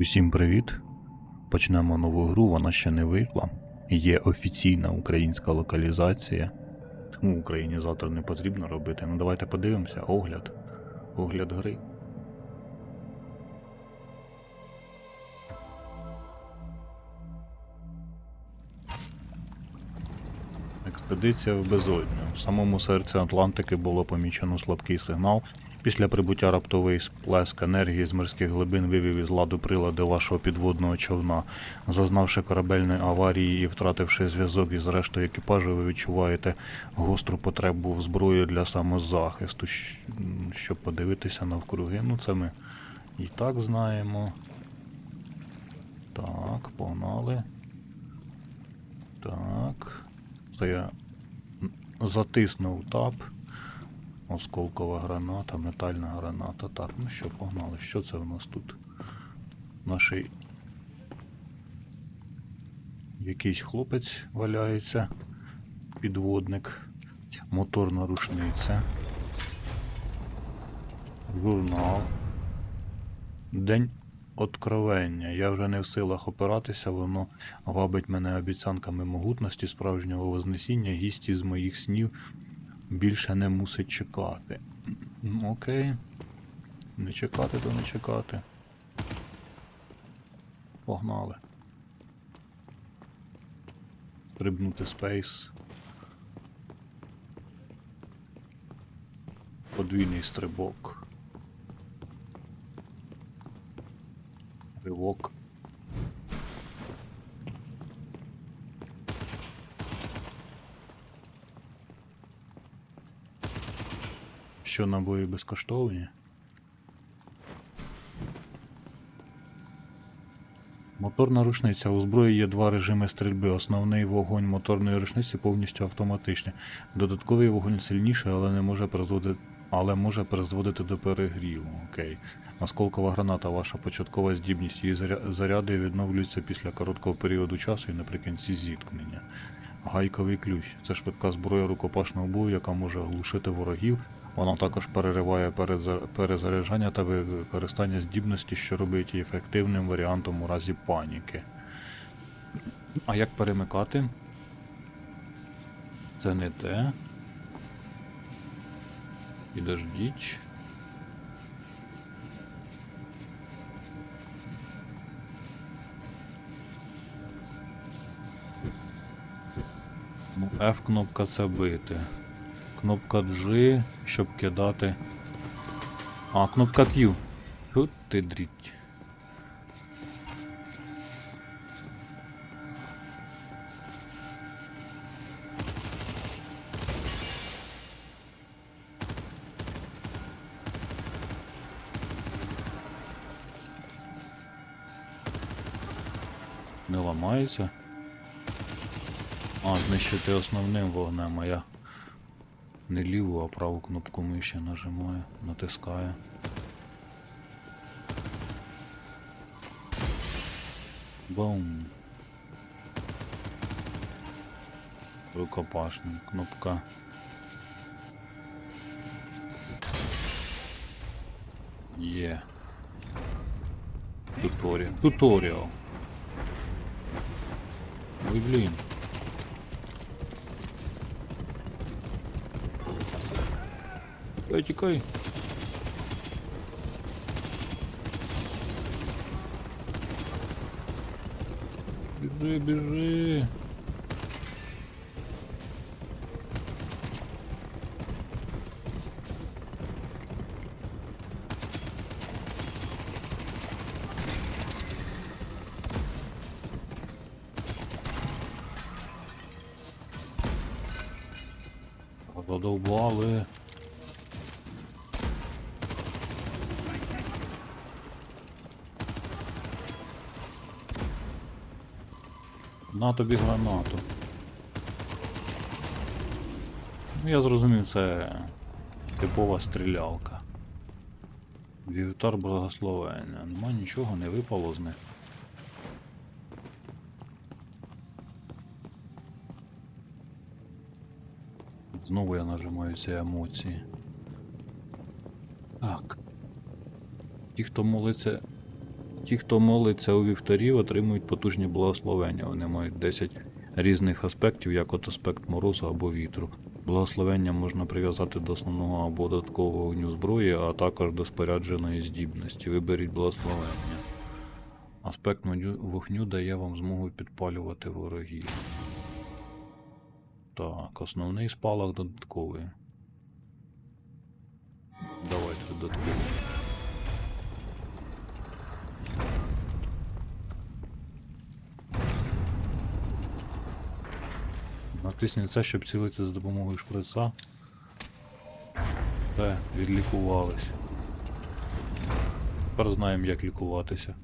Усім привіт! Почнемо нову гру, вона ще не вийшла. Є офіційна українська локалізація. Тому Україні завтра не потрібно робити. Ну давайте подивимося. Огляд. Огляд гри. Експедиція в безодню. В самому серці Атлантики було помічено слабкий сигнал. Після прибуття раптовий сплеск енергії з морських глибин вивів із ладу прилади вашого підводного човна. Зазнавши корабельної аварії і втративши зв'язок із рештою екіпажу, ви відчуваєте гостру потребу в зброї для самозахисту, щоб подивитися навкруги. Ну, це ми і так знаємо. Так, погнали. Так. Це я затиснув тап. Осколкова граната, метальна граната. Так, ну що, погнали. Що це в нас тут? Наший якийсь хлопець валяється. Підводник. Моторна рушниця. Журнал. День откровення. Я вже не в силах опиратися, воно вабить мене обіцянками могутності, справжнього вознесіння, гість із моїх снів більше не мусить чекати. Окей. Не чекати, то не чекати. Погнали. Стрибнути спейс. Подвійний стрибок. Ривок. Що набої безкоштовні? Моторна рушниця. У зброї є два режими стрільби. Основний вогонь моторної рушниці повністю автоматичний. Додатковий вогонь сильніший, але не може призводити. Але може призводити до перегріву. Окей. Осколкова граната, ваша початкова здібність. Її заряди відновлюються після короткого періоду часу і наприкінці зіткнення. Гайковий ключ. Це швидка зброя рукопашного бою, яка може глушити ворогів. Вона також перериває перезаряджання та використання здібності, що робить її ефективним варіантом у разі паніки. А як перемикати? Це не те. Підождіть. Ну, F кнопка це бити. Кнопка G, щоб кидати. А, кнопка Q. Тут ти дріть. Не ламається. А, знищити основним вогнем, а я не ліву, а праву кнопку миші нажимаю, натискаю. Бум. Рукопашний. Кнопка. Є. Туторіал. Туторіал. Ой, блін. Тікай, тікай. Біжи, біжи. Задовбали. На тобі гранату. Ну, я зрозумів, це типова стрілялка. Вівтар благословення. Нема нічого, не випало з них. Знову я нажимаю ці емоції. Так. Ті, хто молиться Ті, хто молиться у вівтарі, отримують потужні благословення. Вони мають 10 різних аспектів, як от аспект морозу або вітру. Благословення можна прив'язати до основного або додаткового вогню зброї, а також до спорядженої здібності. Виберіть благословення. Аспект вогню дає вам змогу підпалювати ворогів. Так, основний спалах додатковий. Давайте додатковий. Натисніть це, щоб цілитися за допомогою шприца. Все, відлікувались. Тепер знаємо, як лікуватися.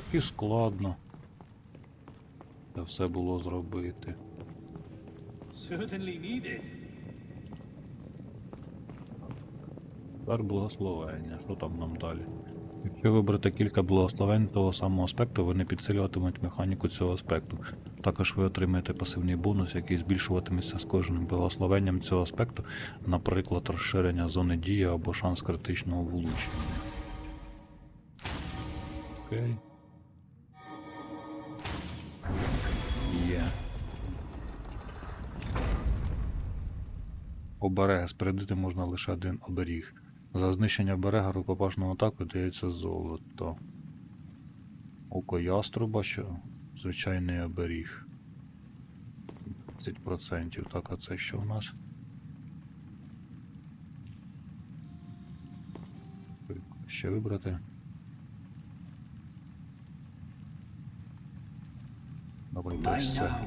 Так і складно. Це все було зробити. Тепер благословення. Що там нам далі? Якщо вибрати кілька благословень того самого аспекту, вони підсилюватимуть механіку цього аспекту. Також ви отримаєте пасивний бонус, який збільшуватиметься з кожним благословенням цього аспекту, наприклад, розширення зони дії або шанс критичного влучення. Окей. Обереги спорядити можна лише один оберіг. За знищення берега рукопашного атаку дається золото. Око яструба, що звичайний оберіг. 30%. Так, а це що в нас? Ще вибрати. Давайте ось це.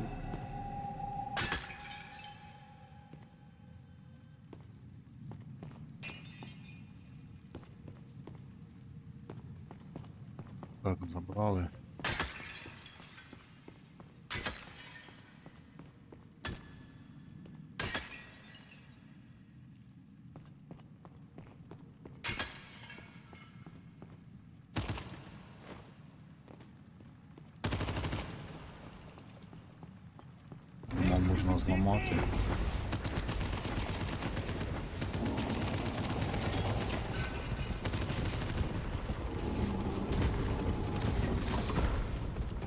Так, забрали.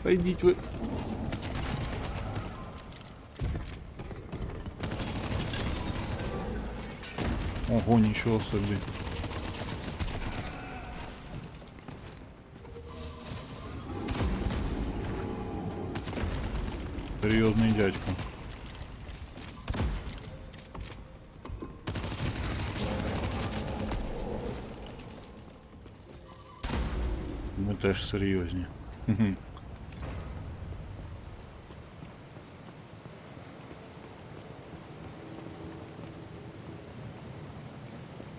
Та йдіть ви. Ого, нічого собі. Серйозний дядько. Ми теж серйозні.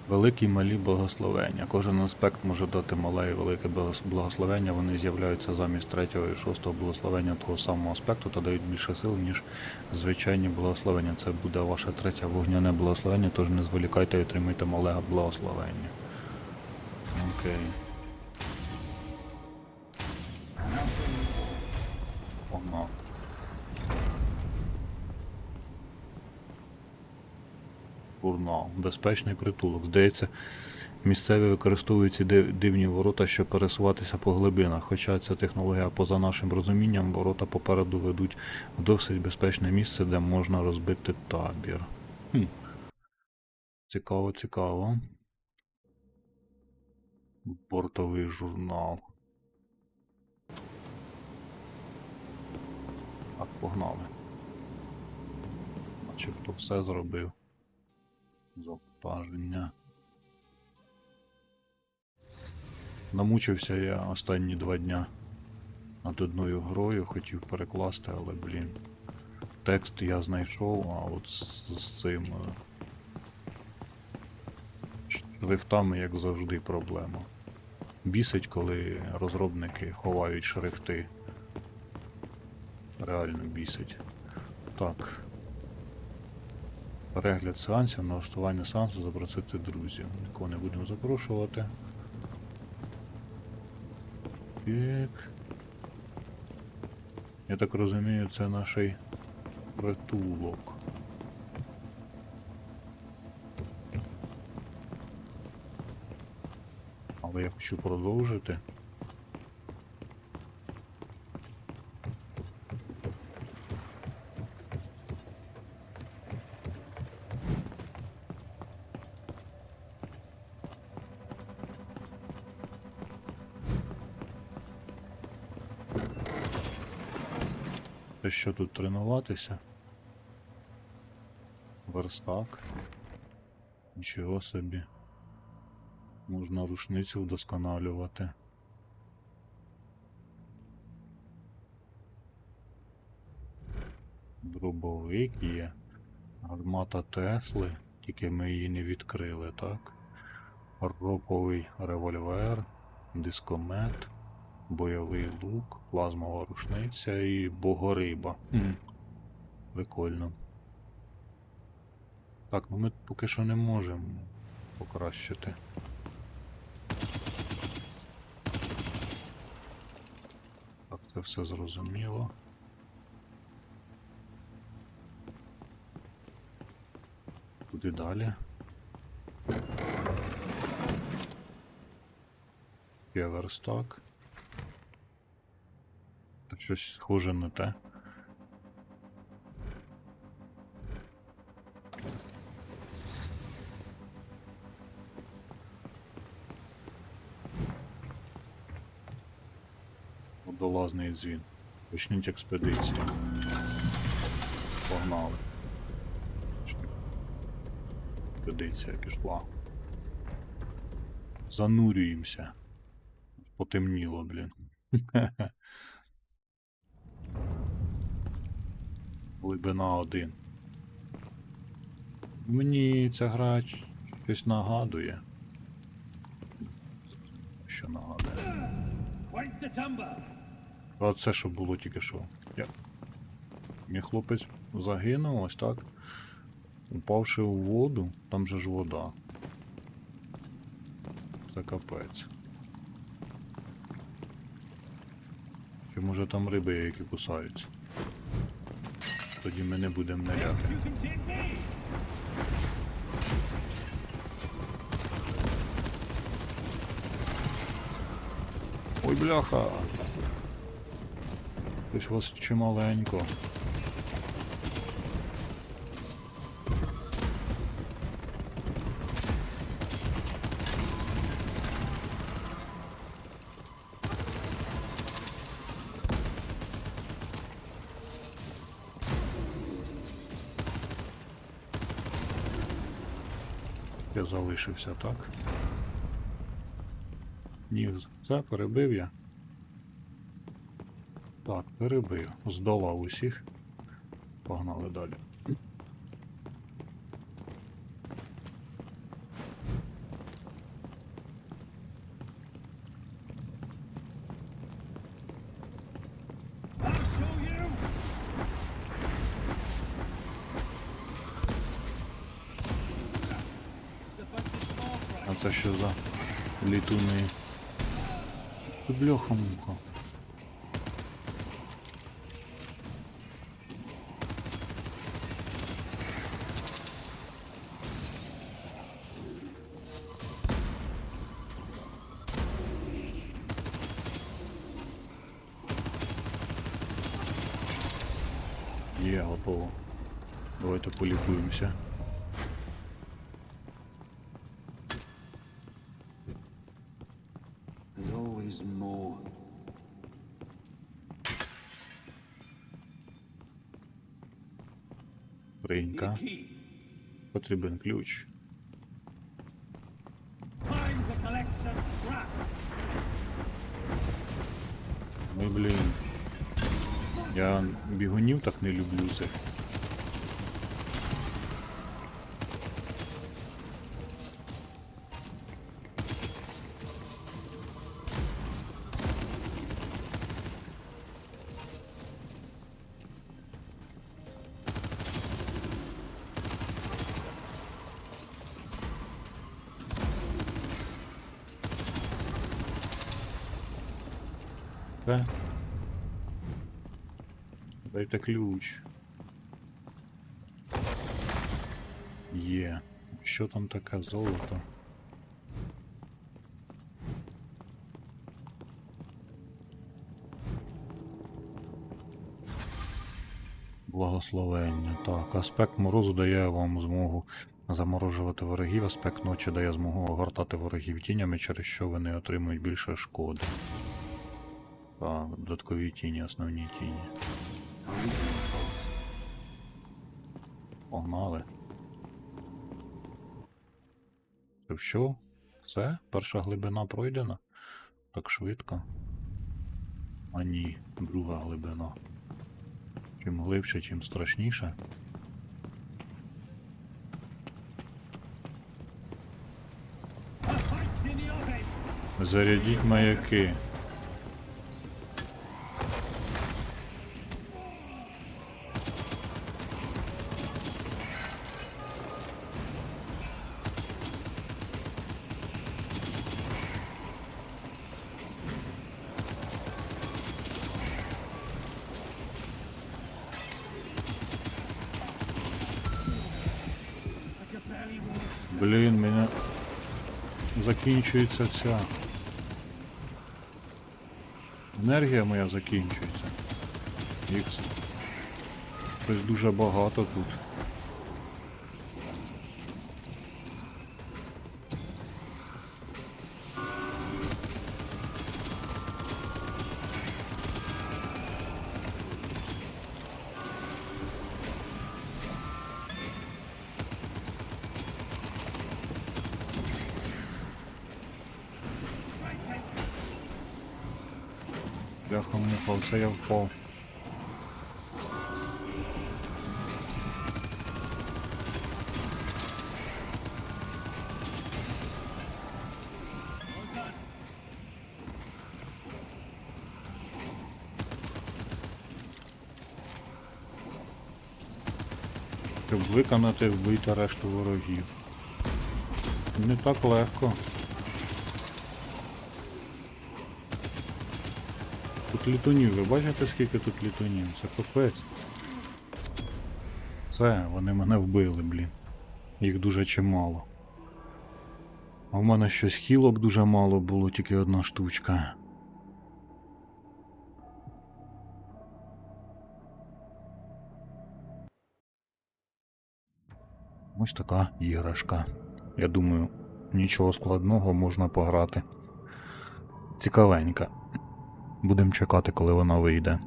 Великі і малі благословення. Кожен аспект може дати мале і велике благос- благословення. Вони з'являються замість третього і шостого благословення того самого аспекту та дають більше сил, ніж звичайні благословення. Це буде ваше третє вогняне благословення, тож не зволікайте і отримайте мале благословення. Окей. Безпечний притулок. Здається, місцеві використовують ці дивні ворота, щоб пересуватися по глибинах. Хоча ця технологія поза нашим розумінням, ворота попереду ведуть в досить безпечне місце, де можна розбити табір. Хм. Цікаво, цікаво. Бортовий журнал. Так, погнали. Начебто все зробив. Завантаження. Намучився я останні два дня над одною грою, хотів перекласти, але, блін. Текст я знайшов, а от з, з цим. е, Шрифтами, як завжди, проблема. бісить, коли розробники ховають шрифти. Реально бісить. Так. Перегляд сеансів, налаштування сеансу, запросити друзів. Нікого не будемо запрошувати. Так. Я так розумію, це наш притулок. Але я хочу продовжити. Що тут тренуватися? Верстак. Нічого собі. Можна рушницю вдосконалювати. Дробовик є. Гармата Тесли, тільки ми її не відкрили, так? Роповий револьвер, дискомет, бойовий лук, плазмова рушниця і богориба. Хм. Прикольно. Так, ну ми поки що не можемо покращити. Так, це все зрозуміло. Куди далі? Є верстак. Щось схоже на те. Водолазний дзвін. Почніть експедицію. Погнали. Експедиція пішла. Занурюємося. Потемніло, блін. Глибина один. Мені ця гра щось нагадує. Що нагадує? А це що було тільки що? Я... Мій хлопець загинув ось так. Упавши у воду, там же ж вода. Це капець. Чи може там риби, які кусаються? Тоді ми не будемо me. Ой, бляха! Ось вас чималенько. Я залишився, так? Ні, це перебив я. Так, перебив. Здолав усіх. Погнали далі. це що за літуни? Ти Бляха-муха. Є, готово. Давайте полікуємося. Always more. Бринька. Key. Потрібен ключ. Ну блін. Я бігунів так не люблю цих. Дайте ключ. Є. Що там таке золото? Благословення. Так, аспект морозу дає вам змогу заморожувати ворогів, аспект ночі дає змогу огортати ворогів тінями, через що вони отримують більше шкоди. Так, додаткові тіні, основні тіні. Погнали. Що? Все? Перша глибина пройдена? Так швидко. А ні, друга глибина. Чим глибше, чим страшніше. Зарядіть маяки. Закінчується ця. Енергія моя закінчується. Ікс. Дуже багато тут. Бляха муха, оце я впав. Щоб виконати вбити решту ворогів. Не так легко. Тут літунів, ви бачите скільки тут літунів? Це капець. Це, вони мене вбили, блін. Їх дуже чимало. А в мене щось хілок дуже мало було, тільки одна штучка. Ось така іграшка. Я думаю, нічого складного можна пограти. Цікавенька. Будемо чекати, коли вона вийде.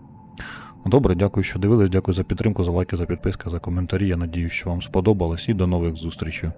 Добре, дякую, що дивились. Дякую за підтримку, за лайки, за підписки, за коментарі. Я надію, що вам сподобалось і до нових зустрічей.